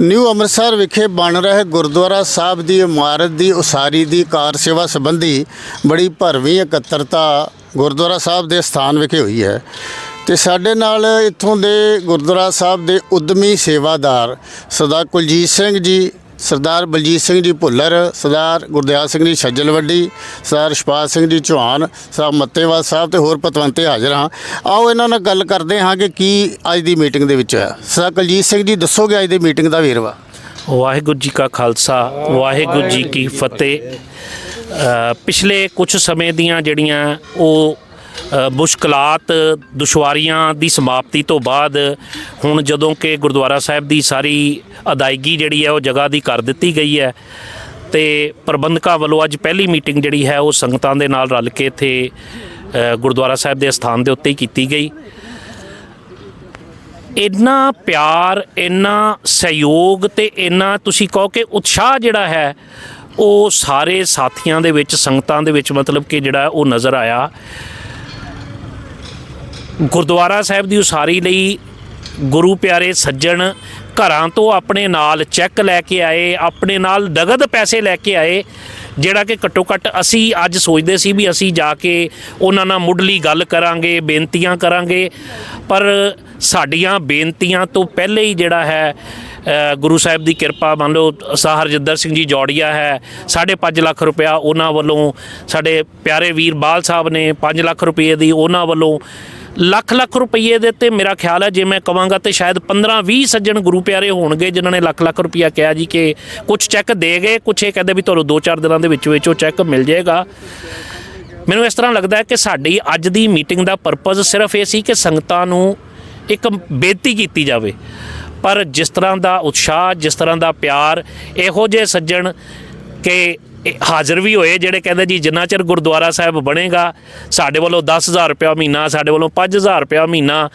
New Amritsar ਵਿਖੇ ਬਣ ਰਹੇ ਗੁਰਦੁਆਰਾ ਸਾਹਿਬ ਦੀ ਇਮਾਰਤ ਦੀ ਉਸਾਰੀ ਦੀ ਕਾਰ ਸੇਵਾ ਸੰਬੰਧੀ ਬੜੀ ਭਰਵੀਂ ਇਕੱਤਰਤਾ ਗੁਰਦੁਆਰਾ ਸਾਹਿਬ ਦੇ ਸਥਾਨ ਵਿਖੇ ਹੋਈ ਹੈ ਤੇ ਸਾਡੇ ਨਾਲ ਇੱਥੋਂ ਦੇ ਗੁਰਦੁਆਰਾ ਸਾਹਿਬ ਦੇ ਉਦਮੀ ਸੇਵਾਦਾਰ ਸਰਦਾਰ ਕੁਲਜੀਤ ਸਿੰਘ ਜੀ ਸਰਦਾਰ ਬਲਜੀਤ ਸਿੰਘ ਜੀ ਭੁੱਲਰ, ਸਰਦਾਰ ਗੁਰਦਿਆਲ ਸਿੰਘ ਜੀ ਛੱਜਲਵੱਡੀ, ਸਰਦਾਰ ਸ਼ਪਾਲ ਸਿੰਘ ਜੀ ਚੌਹਾਨ ਸਾਹਿਬ ਮੱਤੇਵਾਲ ਸਾਹਿਬ ਤੇ ਹੋਰ ਪਤਵੰਤੇ ਹਾਜ਼ਰ ਹਾਂ। ਆਓ ਇਹਨਾਂ ਨਾਲ ਗੱਲ ਕਰਦੇ ਹਾਂ ਕਿ ਕੀ ਅੱਜ ਦੀ ਮੀਟਿੰਗ ਦੇ ਵਿੱਚ ਹੋਇਆ। ਸਰਦਾਰ ਕੁਲਜੀਤ ਸਿੰਘ ਜੀ, ਦੱਸੋਗੇ ਅੱਜ ਦੀ ਮੀਟਿੰਗ ਦਾ ਵੇਰਵਾ? ਵਾਹਿਗੁਰੂ ਜੀ ਕਾ ਖਾਲਸਾ, ਵਾਹਿਗੁਰੂ ਜੀ ਕੀ ਫਤਿਹ। ਪਿਛਲੇ ਕੁਝ ਸਮੇਂ ਦੀਆਂ ਜਿਹੜੀਆਂ ਉਹ ਮੁਸ਼ਕਲਾਤ, ਦੁਸ਼ਵਾਰੀਆਂ ਦੀ ਸਮਾਪਤੀ ਤੋਂ ਬਾਅਦ ਹੁਣ ਜਦੋਂ ਕਿ ਗੁਰਦੁਆਰਾ ਸਾਹਿਬ ਦੀ ਸਾਰੀ ਅਦਾਇਗੀ ਜਿਹੜੀ ਹੈ, ਉਹ ਜਗ੍ਹਾ ਦੀ ਕਰ ਦਿੱਤੀ ਗਈ ਹੈ ਤੇ ਪ੍ਰਬੰਧਕਾਂ ਵੱਲੋਂ ਅੱਜ ਪਹਿਲੀ ਮੀਟਿੰਗ ਜਿਹੜੀ ਹੈ, ਉਹ ਸੰਗਤਾਂ ਦੇ ਨਾਲ ਰਲ ਕੇ ਇੱਥੇ ਗੁਰਦੁਆਰਾ ਸਾਹਿਬ ਦੇ ਸਥਾਨ ਦੇ ਉੱਤੇ ਹੀ ਕੀਤੀ ਗਈ। ਇੰਨਾ ਪਿਆਰ, ਇੰਨਾ ਸਹਿਯੋਗ ਤੇ ਇੰਨਾ ਤੁਸੀਂ ਕਹੋ ਕਿ ਉਤਸ਼ਾਹ ਜਿਹੜਾ ਹੈ, ਉਹ ਸਾਰੇ ਸਾਥੀਆਂ ਦੇ ਵਿੱਚ, ਸੰਗਤਾਂ ਦੇ ਵਿੱਚ ਮਤਲਬ ਕਿ ਜਿਹੜਾ ਉਹ ਨਜ਼ਰ ਆਇਆ। ਗੁਰਦੁਆਰਾ ਸਾਹਿਬ ਦੀ ਉਸਾਰੀ ਲਈ ਗੁਰੂ ਪਿਆਰੇ ਸੱਜਣ ਘਰਾਂ ਤੋਂ ਆਪਣੇ ਨਾਲ ਚੈੱਕ ਲੈ ਕੇ ਆਏ, ਆਪਣੇ ਨਾਲ ਨਗਦ ਪੈਸੇ ਲੈ ਕੇ ਆਏ, ਜਿਹੜਾ ਕਿ ਘੱਟੋ ਘੱਟ ਅਸੀਂ ਅੱਜ ਸੋਚਦੇ ਸੀ ਵੀ ਅਸੀਂ ਜਾ ਕੇ ਉਹਨਾਂ ਨਾਲ ਮੁੱਢਲੀ ਗੱਲ ਕਰਾਂਗੇ, ਬੇਨਤੀਆਂ ਕਰਾਂਗੇ। ਪਰ ਸਾਡੀਆਂ ਬੇਨਤੀਆਂ ਤੋਂ ਪਹਿਲੇ ਹੀ ਜਿਹੜਾ ਹੈ ਗੁਰੂ ਸਾਹਿਬ ਦੀ ਕਿਰਪਾ ਮੰਨ ਲਓ ਸਾਹ ਹਰਜਿੰਦਰ ਸਿੰਘ ਜੀ ਜੋੜੀਆ ਹੈ 5.5 ਲੱਖ ਰੁਪਇਆ ਉਹਨਾਂ ਵੱਲੋਂ ਸਾਡੇ ਪਿਆਰੇ ਵੀਰ ਬਾਲ ਸਾਹਿਬ ਨੇ 5 ਲੱਖ ਰੁਪਏ ਦੀ ਉਹਨਾਂ ਵੱਲੋਂ ਲੱਖ ਲੱਖ ਰੁਪਏ ਦੇ ਤੇ ਮੇਰਾ ਖਿਆਲ ਹੈ, ਜੇ ਮੈਂ ਕਵਾਂਗਾ ਤੇ ਸ਼ਾਇਦ 15 20 ਸੱਜਣ ਗੁਰੂ ਪਿਆਰੇ ਹੋਣਗੇ, ਜਿਨ੍ਹਾਂ ਨੇ ਲੱਖ ਲੱਖ ਰੁਪਇਆ ਕਿਹਾ ਜੀ ਕਿ ਕੁਝ ਚੈੱਕ ਦੇ ਗਏ ਕੁਝ ਇਹ ਕਹਿੰਦੇ ਵੀ ਤੁਹਾਨੂੰ 2-4 ਦਿਨਾਂ ਦੇ ਵਿੱਚ ਵਿੱਚ ਉਹ ਚੈੱਕ ਮਿਲ ਜਾਏਗਾ। ਮੈਨੂੰ ਇਸ ਤਰ੍ਹਾਂ ਲੱਗਦਾ ਹੈ ਕਿ ਸਾਡੀ ਅੱਜ ਦੀ ਮੀਟਿੰਗ ਦਾ ਪਰਪਸ ਸਿਰਫ ਇਹ ਸੀ ਕਿ ਸੰਗਤਾਂ ਨੂੰ ਇੱਕ ਬੇਨਤੀ ਕੀਤੀ ਜਾਵੇ। ਪਰ ਜਿਸ ਤਰ੍ਹਾਂ ਦਾ ਉਤਸ਼ਾਹ, ਜਿਸ ਤਰ੍ਹਾਂ ਦਾ ਪਿਆਰ, ਇਹੋ ਜਿਹੇ ਸੱਜਣ ਕਿ ਹਾਜ਼ਰ ਵੀ ਹੋਏ, ਜਿਹੜੇ ਕਹਿੰਦੇ ਜੀ ਜਿੰਨਾ ਚਿਰ ਗੁਰਦੁਆਰਾ ਸਾਹਿਬ ਬਣੇਗਾ, ਸਾਡੇ ਵੱਲੋਂ 10000 ਰੁਪਇਆ ਮਹੀਨਾ, ਸਾਡੇ ਵੱਲੋਂ 5000 ਰੁਪਇਆ ਮਹੀਨਾ।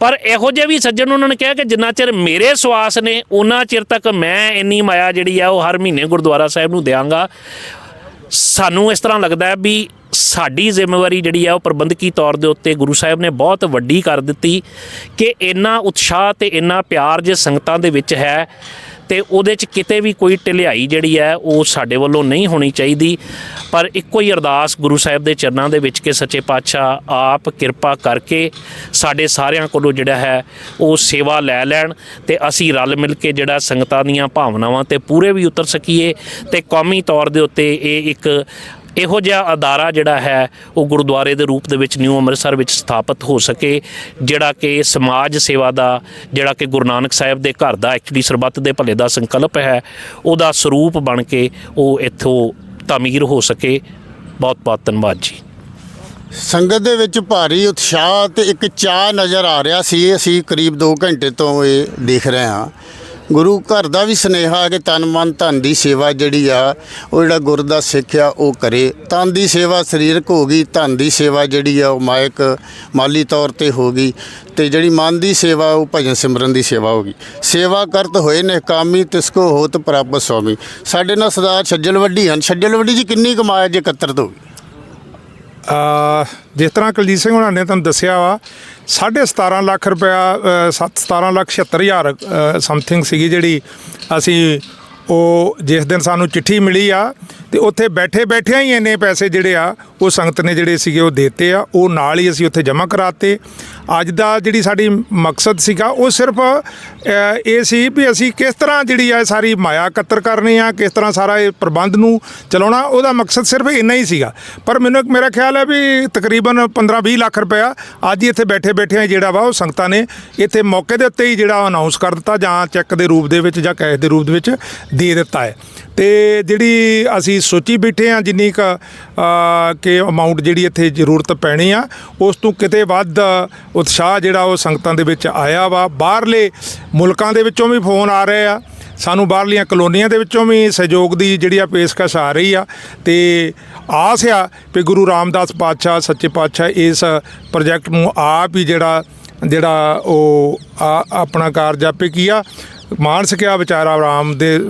ਪਰ ਇਹੋ ਜਿਹੇ ਵੀ ਸੱਜਣ ਉਹਨਾਂ ਨੇ ਕਿਹਾ ਕਿ ਜਿੰਨਾ ਚਿਰ ਮੇਰੇ ਸਵਾਸ ਨੇ, ਉਹਨਾਂ ਚਿਰ ਤੱਕ ਮੈਂ ਇੰਨੀ ਮਾਇਆ ਜਿਹੜੀ ਆ, ਉਹ ਹਰ ਮਹੀਨੇ ਗੁਰਦੁਆਰਾ ਸਾਹਿਬ ਨੂੰ ਦਿਆਂਗਾ। ਸਾਨੂੰ ਇਸ ਤਰ੍ਹਾਂ ਲੱਗਦਾ ਹੈ ਵੀ ਸਾਡੀ ਜ਼ਿੰਮੇਵਾਰੀ ਜਿਹੜੀ ਆ, ਉਹ ਪ੍ਰਬੰਧਕੀ ਤੌਰ ਦੇ ਉੱਤੇ ਗੁਰੂ ਸਾਹਿਬ ਨੇ ਬਹੁਤ ਵੱਡੀ ਕਰ ਦਿੱਤੀ ਕਿ ਇੰਨਾ ਉਤਸ਼ਾਹ ਤੇ ਇੰਨਾ ਪਿਆਰ ਜੇ ਸੰਗਤਾਂ ਦੇ ਵਿੱਚ ਹੈ ਤੇ ਉਹਦੇ 'ਚ ਕਿਤੇ ਵੀ ਕੋਈ ਢਿਲਾਈ ਜਿਹੜੀ ਹੈ, ਉਹ ਸਾਡੇ ਵੱਲੋਂ ਨਹੀਂ ਹੋਣੀ ਚਾਹੀਦੀ। ਪਰ ਇੱਕੋ ਹੀ ਅਰਦਾਸ ਗੁਰੂ ਸਾਹਿਬ ਦੇ ਚਰਨਾਂ ਦੇ ਵਿੱਚ ਕਿ ਸੱਚੇ ਪਾਤਸ਼ਾਹ ਆਪ ਕਿਰਪਾ ਕਰਕੇ ਸਾਡੇ ਸਾਰਿਆਂ ਕੋਲੋਂ ਜਿਹੜਾ ਹੈ, ਉਹ ਸੇਵਾ ਲੈ ਲੈਣ ਤੇ ਅਸੀਂ ਰਲ ਮਿਲ ਕੇ ਜਿਹੜਾ ਸੰਗਤਾਂ ਦੀਆਂ ਭਾਵਨਾਵਾਂ ਤੇ ਪੂਰੇ ਵੀ ਉਤਰ ਸਕੀਏ ਤੇ ਕੌਮੀ ਤੌਰ ਦੇ ਉੱਤੇ ਇਹ ਇੱਕ ਇਹੋ ਜਿਹਾ ਅਦਾਰਾ ਜਿਹੜਾ ਹੈ, ਉਹ ਗੁਰਦੁਆਰੇ ਦੇ ਰੂਪ ਦੇ ਵਿੱਚ ਨਿਊ ਅੰਮ੍ਰਿਤਸਰ ਵਿੱਚ ਸਥਾਪਿਤ ਹੋ ਸਕੇ, ਜਿਹੜਾ ਕਿ ਸਮਾਜ ਸੇਵਾ ਦਾ, ਜਿਹੜਾ ਕਿ ਗੁਰੂ ਨਾਨਕ ਸਾਹਿਬ ਦੇ ਘਰ ਦਾ ਐਕਚੁਅਲੀ ਸਰਬੱਤ ਦੇ ਭਲੇ ਦਾ ਸੰਕਲਪ ਹੈ, ਉਹਦਾ ਸਰੂਪ ਬਣ ਕੇ ਉਹ ਇੱਥੋਂ ਤਾਮੀਰ ਹੋ ਸਕੇ। ਬਹੁਤ ਬਹੁਤ ਧੰਨਵਾਦ ਜੀ। ਸੰਗਤ ਦੇ ਵਿੱਚ ਭਾਰੀ ਉਤਸ਼ਾਹ ਤੇ ਇੱਕ ਚਾਹ ਨਜ਼ਰ ਆ ਰਿਹਾ ਸੀ। ਅਸੀਂ ਕਰੀਬ 2 ਘੰਟੇ ਤੋਂ ਇਹ ਦੇਖ ਰਹੇ ਹਾਂ। ਗੁਰੂ ਘਰ ਦਾ ਵੀ ਸੁਨੇਹਾ ਕਿ ਤਨ ਮਨ ਧਨ ਦੀ ਸੇਵਾ ਜਿਹੜੀ ਆ, ਉਹ ਜਿਹੜਾ ਗੁਰ ਦਾ ਸਿੱਖ ਆ, ਉਹ ਕਰੇ। ਤਨ ਦੀ ਸੇਵਾ ਸਰੀਰਕ ਹੋ ਗਈ, ਧਨ ਦੀ ਸੇਵਾ ਜਿਹੜੀ ਆ, ਉਹ ਮਾਇਕ ਮਾਲੀ ਤੌਰ ਤੇ ਹੋ ਗਈ ਤੇ ਜਿਹੜੀ ਮਨ ਦੀ ਸੇਵਾ, ਉਹ ਭਜਨ ਸਿਮਰਨ ਦੀ ਸੇਵਾ ਹੋ ਗਈ। ਸੇਵਾ ਕਰਤ ਹੋਏ ਨੇ ਕਾਮੀ, ਤਿਸ ਕੋ ਹੋਤ ਪ੍ਰਾਪਤ ਸਵਾਮੀ ਸਾਡੇ ਨਾਲ ਸਰਦਾਰ ਛੱਜਲ ਵੱਡੀ ਹਨ। ਛੱਜਲ ਵੱਡੀ ਜੀ ਕਿੰਨੀ ਕਮਾਇਆ ਜੇ ਇਕੱਤਰਤ ਹੋ ਗਈ ਅ, ਜਿਸ ਤਰ੍ਹਾਂ ਕੁਲਜੀਤ ਸਿੰਘ ਹੁਣਾਂ ਨੇ ਤੁਹਾਨੂੰ ਦੱਸਿਆ ਵਾ 17.5 ਲੱਖ ਰੁਪਇਆ ਅ, ਸੱਤ- 17 ਲੱਖ 76 ਹਜ਼ਾਰ ਸਮਥਿੰਗ ਸੀਗੀ ਜਿਹੜੀ ਅਸੀਂ ਉਹ ਜਿਸ ਦਿਨ ਸਾਨੂੰ ਚਿੱਠੀ ਮਿਲੀ ਆ ਤੇ ਉੱਥੇ ਬੈਠੇ ਬੈਠਿਆਂ ਹੀ ਇੰਨੇ ਪੈਸੇ ਜਿਹੜੇ ਆ, ਉਹ ਸੰਗਤ ਨੇ ਜਿਹੜੇ ਸੀਗੇ ਉਹ ਦਿੱਤੇ ਆ, ਉਹ ਨਾਲ ਹੀ ਅਸੀਂ ਉੱਥੇ ਜਮ੍ਹਾਂ ਕਰਾਤੇ। ਅੱਜ ਦਾ ਜਿਹੜੀ ਸਾਡੀ ਮਕਸਦ ਸੀਗਾ, ਉਹ ਸਿਰਫ ਇਹ ਸੀ ਵੀ ਅਸੀਂ ਕਿਸ ਤਰ੍ਹਾਂ ਜਿਹੜੀ ਆ ਸਾਰੀ ਮਾਇਆ ਇਕੱਤਰ ਕਰਨੀ ਆ, ਕਿਸ ਤਰ੍ਹਾਂ ਸਾਰਾ ਇਹ ਪ੍ਰਬੰਧ ਨੂੰ ਚਲਾਉਣਾ, ਉਹਦਾ ਮਕਸਦ ਸਿਰਫ ਇੰਨਾ ਹੀ ਸੀਗਾ। ਪਰ ਮੈਨੂੰ ਇੱਕ ਮੇਰਾ ਖਿਆਲ ਹੈ ਵੀ ਤਕਰੀਬਨ 15-20 ਲੱਖ ਰੁਪਇਆ ਅੱਜ ਹੀ ਇੱਥੇ ਬੈਠੇ ਬੈਠੇ ਜਿਹੜਾ ਵਾ, ਉਹ ਸੰਗਤਾਂ ਨੇ ਇੱਥੇ ਮੌਕੇ ਦੇ ਉੱਤੇ ਹੀ ਜਿਹੜਾ ਅਨਾਉਂਸ ਕਰ ਦਿੱਤਾ ਜਾਂ ਚੈੱਕ ਦੇ ਰੂਪ ਦੇ ਵਿੱਚ ਜਾਂ ਕੈਸ਼ ਦੇ ਰੂਪ ਦੇ ਵਿੱਚ ਦੇ ਦਿੱਤਾ ਹੈ। ਤੇ ਜਿਹੜੀ ਅਸੀਂ ਸੋਚੀ ਬੈਠੇ ਆ ਜਿੰਨੀ ਕ ਕਿ ਅਮਾਉਂਟ ਜਿਹੜੀ ਇੱਥੇ ਜ਼ਰੂਰਤ ਪੈਣੀ ਆ, ਉਸ ਤੋਂ ਕਿਤੇ ਵੱਧ ਉਤਸ਼ਾਹ ਜਿਹੜਾ ਉਹ ਸੰਗਤਾਂ ਦੇ ਵਿੱਚ ਆਇਆ ਵਾ। ਬਾਹਰਲੇ ਮੁਲਕਾਂ ਦੇ ਵਿੱਚੋਂ ਵੀ ਫੋਨ ਆ ਰਹੇ ਆ। ਸਾਨੂੰ ਬਾਹਰਲੀਆਂ ਕਲੋਨੀਆਂ ਦੇ ਵਿੱਚੋਂ ਵੀ ਸਹਿਯੋਗ ਦੀ ਜਿਹੜੀ ਆ ਪੇਸ਼ਕਸ਼ ਆ ਰਹੀ ਆ। ਤੇ ਆਸ ਆ ਕਿ ਗੁਰੂ ਰਾਮਦਾਸ ਪਾਤਸ਼ਾਹ, ਸੱਚੇ ਪਾਤਸ਼ਾਹ ਇਸ ਪ੍ਰੋਜੈਕਟ ਨੂੰ ਆਪ ਹੀ ਜਿਹੜਾ ਜਿਹੜਾ ਉਹ ਆਪਣਾ ਕਾਰਜ ਆਪੇ ਕੀਆ। ਮਾਨ ਸਕਿਆ ਵਿਚਾਰਾ ਰਾਮ ਦੇ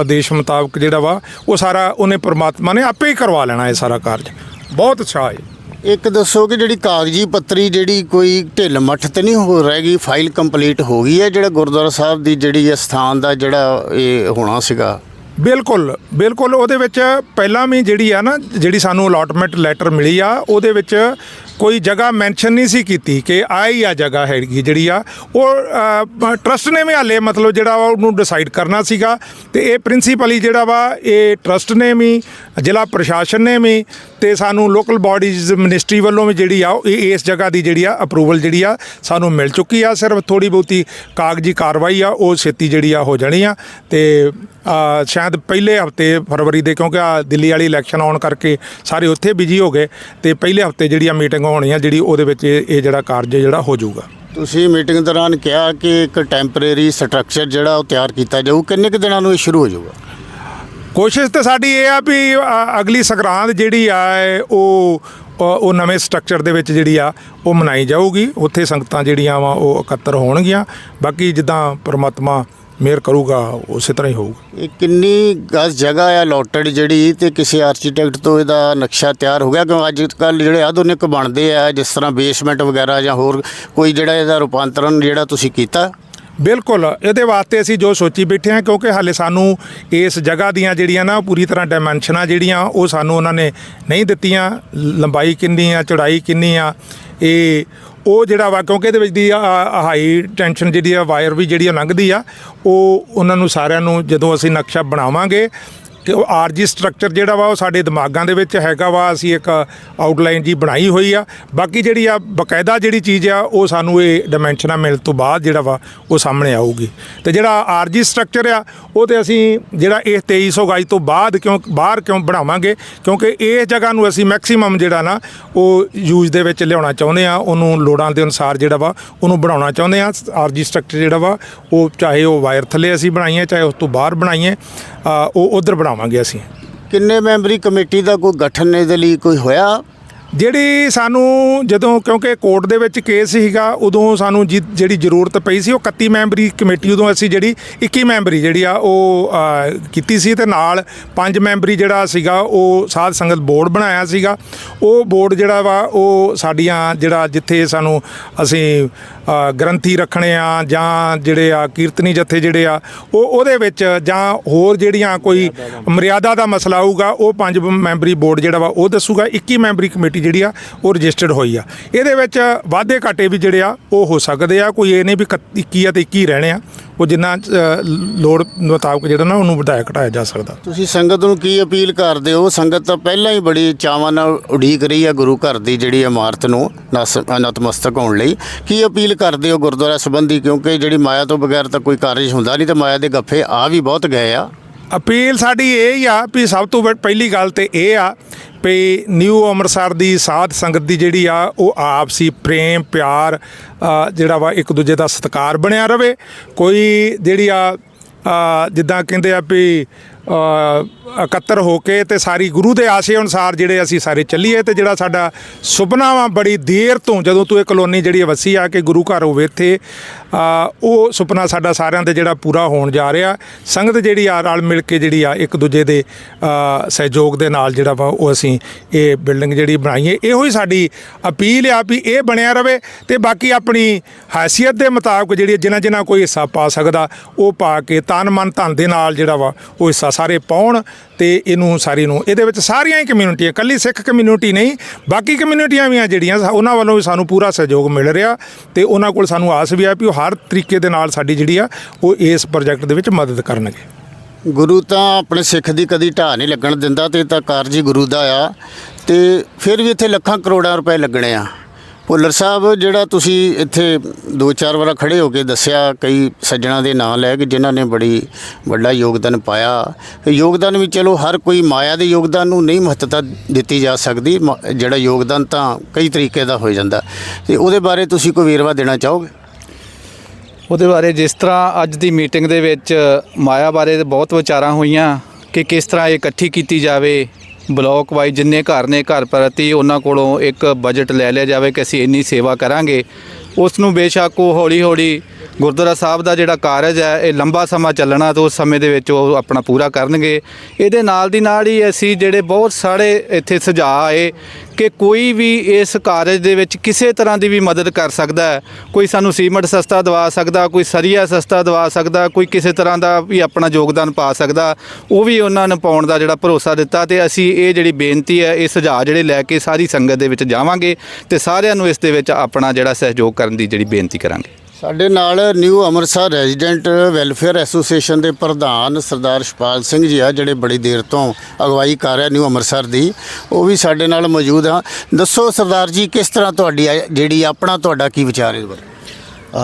ਆਦੇਸ਼ ਮੁਤਾਬਕ ਜਿਹੜਾ ਵਾ ਉਹ ਸਾਰਾ ਉਹਨੇ ਪ੍ਰਮਾਤਮਾ ਨੇ ਆਪੇ ਹੀ ਕਰਵਾ ਲੈਣਾ ਇਹ ਸਾਰਾ ਕਾਰਜ। ਬਹੁਤ ਉਤਸ਼ਾਹ ਹੈ। ਇੱਕ ਦੱਸੋ ਕਿ ਜਿਹੜੀ ਕਾਗਜ਼ੀ ਪੱਤਰੀ ਜਿਹੜੀ ਕੋਈ ਢਿੱਲ ਮੱਠ ਤੇ ਨਹੀਂ ਹੋ ਰਹੇਗੀ ਫਾਈਲ ਕੰਪਲੀਟ ਹੋ ਗਈ ਹੈ ਜਿਹੜਾ ਗੁਰਦੁਆਰਾ ਸਾਹਿਬ ਦੀ ਜਿਹੜੀ ਸਥਾਨ ਦਾ ਜਿਹੜਾ ਇਹ ਹੋਣਾ ਸੀਗਾ? ਬਿਲਕੁਲ ਬਿਲਕੁਲ ਉਹਦੇ ਵਿੱਚ ਪਹਿਲਾਂ ਵੀ ਜਿਹੜੀ ਆ ਨਾ ਜਿਹੜੀ ਸਾਨੂੰ ਅਲਾਟਮੈਂਟ ਲੈਟਰ ਮਿਲੀ ਆ ਉਹਦੇ ਵਿੱਚ ਕੋਈ ਜਗ੍ਹਾ ਮੈਂਸ਼ਨ ਨਹੀਂ ਸੀ ਕੀਤੀ ਕਿ ਆ ਹੀ ਆ ਜਗ੍ਹਾ ਹੈਗੀ ਜਿਹੜੀ ਆ, ਉਹ ਟਰਸਟ ਨੇ ਵੀ ਹਾਲੇ ਮਤਲਬ ਜਿਹੜਾ ਵਾ ਉਹਨੂੰ ਡਿਸਾਈਡ ਕਰਨਾ ਸੀਗਾ ਤੇ ਇਹ ਪ੍ਰਿੰਸੀਪਲੀ ਜਿਹੜਾ ਵਾ, ਇਹ ਟਰਸਟ ਨੇ ਵੀ, ਜ਼ਿਲ੍ਹਾ ਪ੍ਰਸ਼ਾਸਨ ਨੇ ਵੀ ਤੇ ਸਾਨੂੰ ਲੋਕਲ ਬਾਡੀਜ਼ ਮਿਨਿਸਟਰੀ ਵੱਲੋਂ ਵੀ ਜਿਹੜੀ ਆ, ਉਹ ਇਹ, ਇਸ ਜਗ੍ਹਾ ਦੀ ਜਿਹੜੀ ਆ ਅਪਰੂਵਲ ਜਿਹੜੀ ਆ ਸਾਨੂੰ ਮਿਲ ਚੁੱਕੀ ਆ। ਸਿਰਫ ਥੋੜੀ ਬਹੁਤੀ ਕਾਗਜ਼ੀ ਕਾਰਵਾਈ ਆ, ਉਹ ਛੇਤੀ ਜਿਹੜੀ ਆ ਹੋ ਜਾਣੀ ਆ ਤੇ ਸ਼ਾਇਦ ਪਹਿਲੇ ਹਫ਼ਤੇ ਫਰਵਰੀ ਦੇ ਕਿਉਂਕਿ ਆ ਦਿੱਲੀ ਵਾਲੀ ਇਲੈਕਸ਼ਨ ਆਉਣ ਕਰਕੇ ਸਾਰੇ ਉੱਥੇ ਬਿਜ਼ੀ ਹੋ ਗਏ ਤੇ ਪਹਿਲੇ ਹਫ਼ਤੇ ਜਿਹੜੀ ਆ ਮੀਟਿੰਗ ਹੋਣੀ ਆ ਜਿਹੜੀ ਉਹਦੇ ਵਿੱਚ ਇਹ ਇਹ ਜਿਹੜਾ ਕਾਰਜ ਜਿਹੜਾ ਹੋ ਜਾਊਗਾ। ਤੁਸੀਂ ਮੀਟਿੰਗ ਦੌਰਾਨ ਕਿਹਾ ਕਿ ਇੱਕ ਟੈਂਪਰੇਰੀ ਸਟਰਕਚਰ ਜਿਹੜਾ ਉਹ ਤਿਆਰ ਕੀਤਾ ਜਾਊ। ਕਿੰਨੇ ਕੁ ਦਿਨਾਂ ਨੂੰ ਇਹ ਸ਼ੁਰੂ ਹੋ ਜਾਊਗਾ? ਕੋਸ਼ਿਸ਼ ਤਾਂ ਸਾਡੀ ਇਹ ਆ ਵੀ ਅ, ਅਗਲੀ ਸੰਗਰਾਂਦ ਜਿਹੜੀ ਆ ਇਹ ਉਹ ਉਹ ਨਵੇਂ ਸਟਰਕਚਰ ਦੇ ਵਿੱਚ ਜਿਹੜੀ ਆ ਉਹ ਮਨਾਈ ਜਾਊਗੀ। ਉੱਥੇ ਸੰਗਤਾਂ ਜਿਹੜੀਆਂ ਵਾ ਉਹ ਇਕੱਤਰ ਹੋਣਗੀਆਂ। ਬਾਕੀ ਜਿੱਦਾਂ ਪ੍ਰਮਾਤਮਾ ਮਿਹਰ ਕਰੂਗਾ ਉਸੇ ਤਰ੍ਹਾਂ ਹੀ ਹੋਊਗਾ ਇਹ ਕਿੰਨੀ ਗਜ਼ ਜਗ੍ਹਾ ਆ ਲੋਟਡ ਜਿਹੜੀ ਤੇ ਕਿਸੇ ਆਰਕੀਟੈਕਟ ਤੋਂ ਇਹਦਾ ਨਕਸ਼ਾ ਤਿਆਰ ਹੋ ਗਿਆ? ਕਿਉਂ ਅੱਜ ਕੱਲ ਜਿਹੜੇ ਆਧੁਨਿਕ ਬਣਦੇ ਆ ਜਿਸ ਤਰ੍ਹਾਂ ਬੇਸਮੈਂਟ ਵਗੈਰਾ ਜਾਂ ਹੋਰ ਕੋਈ ਜਿਹੜਾ ਇਹਦਾ ਰੂਪਾਂਤਰਨ ਜਿਹੜਾ ਤੁਸੀਂ ਕੀਤਾ? ਬਿਲਕੁਲ ਇਹਦੇ ਵਾਸਤੇ ਅਸੀਂ ਜੋ ਸੋਚੀ ਬੈਠੇ ਹਾਂ ਕਿਉਂਕਿ ਹਾਲੇ ਸਾਨੂੰ ਇਸ ਜਗ੍ਹਾ ਦੀਆਂ ਜਿਹੜੀਆਂ ਨਾ ਪੂਰੀ ਤਰ੍ਹਾਂ ਡਾਈਮੈਂਸ਼ਨਾਂ ਜਿਹੜੀਆਂ ਉਹ ਸਾਨੂੰ ਉਹਨਾਂ ਨੇ ਨਹੀਂ ਦਿੱਤੀਆਂ। ਲੰਬਾਈ ਕਿੰਨੀ ਆ ਚੌੜਾਈ ਕਿੰਨੀ ਆ ਇਹ ਉਹ ਜਿਹੜਾ ਵਾ, ਕਿਉਂਕਿ ਇਹਦੇ ਵਿੱਚ ਦੀ ਹਾਈ ਟੈਂਸ਼ਨ ਜਿਹੜੀ ਆ ਵਾਇਰ ਵੀ ਜਿਹੜੀ ਆ ਲੰਘਦੀ ਆ, ਉਹ ਉਹਨਾਂ ਨੂੰ ਸਾਰਿਆਂ ਨੂੰ ਜਦੋਂ ਅਸੀਂ ਨਕਸ਼ਾ ਬਣਾਵਾਂਗੇ ਕਿ ਉਹ ਆਰਜੀ ਸਟਰਕਚਰ ਜਿਹੜਾ ਵਾ ਉਹ ਸਾਡੇ ਦਿਮਾਗਾਂ ਦੇ ਵਿੱਚ ਹੈਗਾ ਵਾ ਅਸੀਂ ਇੱਕ ਆਊਟਲਾਈਨ ਜੀ ਬਣਾਈ ਹੋਈ ਆ। ਬਾਕੀ ਜਿਹੜੀ ਆ ਬਕਾਇਦਾ ਜਿਹੜੀ ਚੀਜ਼ ਆ ਉਹ ਸਾਨੂੰ ਇਹ ਡਾਈਮੈਂਸ਼ਨਾਂ ਮਿਲ ਤੋਂ ਬਾਅਦ ਜਿਹੜਾ ਵਾ ਉਹ ਸਾਹਮਣੇ ਆਊਗੀ। ਤੇ ਜਿਹੜਾ ਆਰਜੀ ਸਟਰਕਚਰ ਆ ਉਹ ਤੇ ਅਸੀਂ ਜਿਹੜਾ ਇਹ 2300 ਗਜ ਤੋਂ ਬਾਅਦ ਕਿਉਂ ਬਾਹਰ ਕਿਉਂ ਬਣਾਵਾਂਗੇ ਕਿਉਂਕਿ ਇਹ ਜਗ੍ਹਾ ਨੂੰ ਅਸੀਂ ਮੈਕਸਿਮਮ ਜਿਹੜਾ ਨਾ ਉਹ ਯੂਜ਼ ਦੇ ਵਿੱਚ ਲਿਆਉਣਾ ਚਾਹੁੰਦੇ ਆ ਉਹਨੂੰ ਲੋੜਾਂ ਦੇ ਅਨੁਸਾਰ ਜਿਹੜਾ ਵਾ ਉਹਨੂੰ ਬਣਾਉਣਾ ਚਾਹੁੰਦੇ ਆ। ਆਰਜੀ ਸਟਰਕਚਰ ਜਿਹੜਾ ਵਾ ਉਹ ਚਾਹੇ ਉਹ ਵਾਇਰ ਥੱਲੇ ਅਸੀਂ ਬਣਾਈਏ ਚਾਹੇ ਉਸ ਤੋਂ ਬਾਹਰ ਬਣਾਈਏ ਅ, ਉਹ ਉਧਰ ਬਣਾਵਾਂਗੇ ਅਸੀਂ। ਕਿੰਨੇ ਮੈਂਬਰੀ ਕਮੇਟੀ ਦਾ ਕੋਈ ਗਠਨ ਇਹਦੇ ਲਈ ਕੋਈ ਹੋਇਆ? ਜਿਹੜੀ ਸਾਨੂੰ ਜਦੋਂ ਕਿਉਂਕਿ ਕੋਰਟ ਦੇ ਵਿੱਚ ਕੇਸ ਸੀਗਾ ਉਦੋਂ ਸਾਨੂੰ ਜਿ- ਜਿਹੜੀ ਜ਼ਰੂਰਤ ਪਈ ਸੀ ਉਹ 31 ਮੈਂਬਰੀ ਕਮੇਟੀ ਉਦੋਂ ਅਸੀਂ ਜਿਹੜੀ 21 ਮੈਂਬਰੀ ਜਿਹੜੀ ਆ ਉਹ ਅ, ਕੀਤੀ ਸੀ ਤੇ ਨਾਲ 5 ਮੈਂਬਰੀ ਜਿਹੜਾ ਸੀਗਾ ਉਹ ਸਾਧ ਸੰਗਤ ਬੋਰਡ ਬਣਾਇਆ ਸੀਗਾ। ਉਹ ਬੋਰਡ ਜਿਹੜਾ ਵਾ ਉਹ ਸਾਡੀਆਂ ਜਿਹੜਾ ਜਿੱਥੇ ਸਾਨੂੰ ਅਸੀਂ ਅ, ਗ੍ਰੰਥੀ ਰੱਖਣੇ ਆ ਜਾਂ ਜਿਹੜੇ ਆ ਕੀਰਤਨੀ ਜਥੇ ਜਿਹੜੇ ਆ ਉਹ ਉਹਦੇ ਵਿੱਚ ਜਾਂ ਹੋਰ ਜਿਹੜੀਆਂ ਕੋਈ ਮਰਿਆਦਾ ਦਾ ਮਸਲਾ। ਆਊਗਾ ਉਹ ਪੰਜ ਮੈਂਬਰੀ ਬੋਰਡ ਜਿਹੜਾ ਵਾ ਉਹ ਦੱਸੂਗਾ। 21 ਮੈਂਬਰੀ ਕਮੇਟੀ ਜਿਹੜੀ ਆ ਉਹ ਰਜਿਸਟਰਡ ਹੋਈ ਆ। ਇਹਦੇ ਵਿੱਚ ਵਾਧੇ ਘਾਟੇ ਵੀ ਜਿਹੜੇ ਆ ਉਹ ਹੋ ਸਕਦੇ ਆ। ਕੋਈ ਇਹ ਨਹੀਂ ਵੀ 21 ਆ ਤੇ 21 ਰਹਿਣੇ ਆ। ਉਹ ਜਿੰਨਾ ਲੋੜ ਮੁਤਾਬਕ ਜਿਹੜਾ ਨਾ ਉਹਨੂੰ ਵਧਾਇਆ ਘਟਾਇਆ ਜਾ ਸਕਦਾ। ਤੁਸੀਂ ਸੰਗਤ ਨੂੰ ਕੀ ਅਪੀਲ ਕਰਦੇ ਹੋ? ਸੰਗਤ ਤਾਂ ਪਹਿਲਾਂ ਹੀ ਬੜੀ ਚਾਵਾਂ ਨਾਲ ਉਡੀਕ ਰਹੀ ਹੈ ਗੁਰੂ ਘਰ ਦੀ ਜਿਹੜੀ ਇਮਾਰਤ ਨੂੰ ਨਸ ਨਤਮਸਤਕ ਹੋਣ ਲਈ। ਕੀ ਅਪੀਲ ਕਰਦੇ ਹੋ ਗੁਰਦੁਆਰਾ ਸੰਬੰਧੀ? ਕਿਉਂਕਿ ਜਿਹੜੀ ਮਾਇਆ ਤੋਂ ਬਗੈਰ ਤਾਂ ਕੋਈ ਕਾਰਜ ਹੁੰਦਾ ਨਹੀਂ ਤੇ ਮਾਇਆ ਦੇ ਗੱਫੇ ਆ ਵੀ ਬਹੁਤ ਗਏ ਆ। ਅਪੀਲ ਸਾਡੀ ਇਹ ਹੀ ਆ ਵੀ ਸਭ ਤੋਂ ਪਹਿਲੀ ਗੱਲ ਤੇ ਇਹ ਆ ਵੀ ਨਿਊ ਅੰਮ੍ਰਿਤਸਰ ਦੀ ਸਾਧ ਸੰਗਤ ਦੀ ਜਿਹੜੀ ਆ, ਉਹ ਆਪਸੀ ਪ੍ਰੇਮ, ਪਿਆਰ ਜਿਹੜਾ ਵਾ ਇੱਕ ਦੂਜੇ ਦਾ ਸਤਿਕਾਰ ਬਣਿਆ ਰਵੇ। ਕੋਈ ਜਿਹੜੀ ਆ ਜਿੱਦਾਂ ਕਹਿੰਦੇ ਆ ਵੀ ਇਕੱਤਰ ਹੋ ਕੇ ਤੇ ਸਾਰੀ ਗੁਰੂ ਦੇ ਆਸ਼ੇ ਅਨੁਸਾਰ ਜਿਹੜੇ ਅਸੀਂ ਸਾਰੇ ਚੱਲੀਏ ਤੇ ਜਿਹੜਾ ਸਾਡਾ ਸੁਪਨਾ ਵਾ ਬੜੀ ਦੇਰ ਤੋਂ ਜਦੋਂ ਤੋਂ ਇਹ ਕਲੋਨੀ ਜਿਹੜੀ ਵਸੀ ਆ ਕੇ ਗੁਰੂ ਘਰ ਹੋਵੇ ਇੱਥੇ ਉਹ ਸੁਪਨਾ ਸਾਡਾ ਸਾਰਿਆਂ ਦੇ ਜਿਹੜਾ ਪੂਰਾ ਹੋਣ ਜਾ ਰਿਹਾ। ਸੰਗਤ ਜਿਹੜੀ ਆ, ਰਲ ਮਿਲ ਕੇ ਜਿਹੜੀ ਆ, ਇੱਕ ਦੂਜੇ ਦੇ ਸਹਿਯੋਗ ਦੇ ਨਾਲ ਜਿਹੜਾ ਵਾ ਉਹ ਅਸੀਂ ਇਹ ਬਿਲਡਿੰਗ ਜਿਹੜੀ ਬਣਾਈਏ। ਇਹੋ ਹੀ ਸਾਡੀ ਅਪੀਲ ਆ ਵੀ ਇਹ ਬਣਿਆ ਰਵੇ ਤੇ ਬਾਕੀ ਆਪਣੀ ਹੈਸੀਅਤ ਦੇ ਮੁਤਾਬਕ ਜਿਹੜੀ ਜਿਨ੍ਹਾਂ ਜਿਨ੍ਹਾਂ ਕੋਈ ਹਿੱਸਾ ਪਾ ਸਕਦਾ, ਉਹ ਪਾ ਕੇ ਤਨ ਮਨ ਧਨ ਦੇ ਨਾਲ ਜਿਹੜਾ ਵਾ ਉਹ ਹਿੱਸਾ ਸਾਰੇ ਪਾਉਣ ਤੇ ਇਹਨੂੰ ਸਾਰੀ ਨੂੰ ਇਹਦੇ ਵਿੱਚ ਸਾਰੀਆਂ ਹੀ ਕਮਿਊਨਿਟੀਆਂ ਕੱਲੀ ਸਿੱਖ ਕਮਿਊਨਿਟੀ ਨਹੀਂ, ਬਾਕੀ ਕਮਿਊਨਿਟੀਆਂ ਵੀ ਆ ਜਿਹੜੀਆਂ, ਉਹਨਾਂ ਵੱਲੋਂ ਵੀ ਸਾਨੂੰ ਪੂਰਾ ਸਹਿਯੋਗ ਮਿਲ ਰਿਹਾ ਤੇ ਉਹਨਾਂ ਕੋਲ ਸਾਨੂੰ ਆਸ ਵੀ ਆ ਵੀ ਉਹ ਹਰ ਤਰੀਕੇ ਦੇ ਨਾਲ ਸਾਡੀ ਜਿਹੜੀ ਆ, ਉਹ ਇਸ ਪ੍ਰੋਜੈਕਟ ਦੇ ਵਿੱਚ ਮਦਦ ਕਰਨਗੇ। ਗੁਰੂ ਤਾਂ ਆਪਣੇ ਸਿੱਖ ਦੀ ਕਦੀ ਢਾਹ ਨਹੀਂ ਲੱਗਣ ਦਿੰਦਾ ਤੇ ਤਾਂ ਕਾਰਜ ਹੀ ਗੁਰੂ ਦਾ ਆ। ਤੇ ਫਿਰ ਵੀ ਇੱਥੇ ਲੱਖਾਂ ਕਰੋੜਾਂ ਰੁਪਏ ਲੱਗਣੇ ਆ। ਭੁੱਲਰ ਸਾਹਿਬ, ਜਿਹੜਾ ਤੁਸੀਂ ਇੱਥੇ ਦੋ ਚਾਰ ਵਾਰ ਖੜੇ ਹੋ ਕੇ ਦੱਸਿਆ, ਕਈ ਸੱਜਣਾ ਦੇ ਨਾਂ ਲੈ ਕੇ ਜਿਨ੍ਹਾਂ ਨੇ ਬੜੀ ਵੱਡਾ ਯੋਗਦਾਨ ਪਾਇਆ। ਤੇ ਯੋਗਦਾਨ ਵੀ ਚਲੋ ਹਰ ਕੋਈ ਮਾਇਆ ਦੇ ਯੋਗਦਾਨ ਨੂੰ ਨਹੀਂ ਮਹੱਤਤਾ ਦਿੱਤੀ ਜਾ ਸਕਦੀ, ਮ- ਜਿਹੜਾ ਯੋਗਦਾਨ ਤਾਂ ਕਈ ਤਰੀਕੇ ਦਾ ਹੋ ਜਾਂਦਾ। ਤੇ ਉਹਦੇ ਬਾਰੇ ਤੁਸੀਂ ਕੋਈ ਵੇਰਵਾ ਦੇਣਾ ਚਾਹੋਗੇ? ਉਹਦੇ ਬਾਰੇ ਜਿਸ ਤਰ੍ਹਾਂ ਅੱਜ ਦੀ ਮੀਟਿੰਗ ਦੇ ਵਿੱਚ ਮਾਇਆ ਬਾਰੇ ਬਹੁਤ ਵਿਚਾਰਾਂ ਹੋਈਆਂ ਕਿ ਕਿਸ ਤਰ੍ਹਾਂ ਇਹ ਇਕੱਠੀ ਕੀਤੀ ਜਾਵੇ ਬਲਾਕ ਵਾਈਜ਼ ਜਿੰਨੇ ਘਰ ਨੇ ਘਰ ਪ੍ਰਤੀ ਉਹਨਾਂ ਕੋਲੋਂ ਇੱਕ ਬਜਟ ਲੈ ਲਿਆ ਜਾਵੇ ਕਿ ਅਸੀਂ ਇੰਨੀ ਸੇਵਾ ਕਰਾਂਗੇ। ਉਸ ਨੂੰ ਬੇਸ਼ੱਕ ਉਹ ਹੌਲੀ ਹੌਲੀ ਗੁਰਦੁਆਰਾ ਸਾਹਿਬ ਦਾ ਜਿਹੜਾ ਕਾਰਜ ਹੈ, ਇਹ ਲੰਬਾ ਸਮਾਂ ਚੱਲਣਾ ਤੇ ਉਸ ਸਮੇਂ ਦੇ ਵਿੱਚ ਉਹ ਆਪਣਾ ਪੂਰਾ ਕਰਨਗੇ। ਇਹਦੇ ਨਾਲ ਦੀ ਨਾਲ ਹੀ ਅਸੀਂ ਜਿਹੜੇ ਬਹੁਤ ਸਾਰੇ ਇੱਥੇ ਸੁਝਾਅ ਆਏ ਕਿ ਕੋਈ ਵੀ ਇਸ ਕਾਰਜ ਦੇ ਵਿੱਚ ਕਿਸੇ ਤਰ੍ਹਾਂ ਦੀ ਵੀ ਮਦਦ ਕਰ ਸਕਦਾ ਹੈ। ਕੋਈ ਸਾਨੂੰ ਸੀਮੈਂਟ ਸਸਤਾ ਦਵਾ ਸਕਦਾ, ਕੋਈ ਸਰੀਆ ਸਸਤਾ ਦਵਾ ਸਕਦਾ, ਕੋਈ ਕਿਸੇ ਤਰ੍ਹਾਂ ਦਾ ਵੀ ਆਪਣਾ ਯੋਗਦਾਨ ਪਾ ਸਕਦਾ, ਉਹ ਵੀ ਉਹਨਾਂ ਨੂੰ ਪਾਉਣ ਦਾ ਜਿਹੜਾ ਭਰੋਸਾ ਦਿੱਤਾ ਤੇ ਅਸੀਂ ਇਹ ਜਿਹੜੀ ਬੇਨਤੀ ਹੈ, ਇਹ ਸੁਝਾਅ ਜਿਹੜੇ ਲੈ ਕੇ ਸਾਰੀ ਸੰਗਤ ਦੇ ਵਿੱਚ ਜਾਵਾਂਗੇ ਤੇ ਸਾਰਿਆਂ ਨੂੰ ਇਸ ਦੇ ਵਿੱਚ ਆਪਣਾ ਜਿਹੜਾ ਸਹਿਯੋਗ ਕਰਨ ਦੀ ਜਿਹੜੀ ਬੇਨਤੀ ਕਰਾਂਗੇ। ਸਾਡੇ ਨਾਲ new Amritsar resident welfare association ਦੇ ਪ੍ਰਧਾਨ ਸਰਦਾਰ ਸ਼ਪਾਲ ਸਿੰਘ ਜੀ ਆ, ਜਿਹੜੇ ਬੜੀ ਦੇਰ ਤੋਂ ਅਗਵਾਈ ਕਰ ਰਿਹਾ ਨਿਊ ਅੰਮ੍ਰਿਤਸਰ ਦੀ। ਉਹ ਵੀ ਸਾਡੇ ਨਾਲ ਮੌਜੂਦ ਆ। ਦੱਸੋ ਸਰਦਾਰ ਜੀ, ਕਿਸ ਤਰ੍ਹਾਂ ਤੁਹਾਡੀ ਆ- ਜਿਹੜੀ ਆਪਣਾ ਤੁਹਾਡਾ ਕੀ ਵਿਚਾਰ ਹੈ ਇਸ ਬਾਰੇ?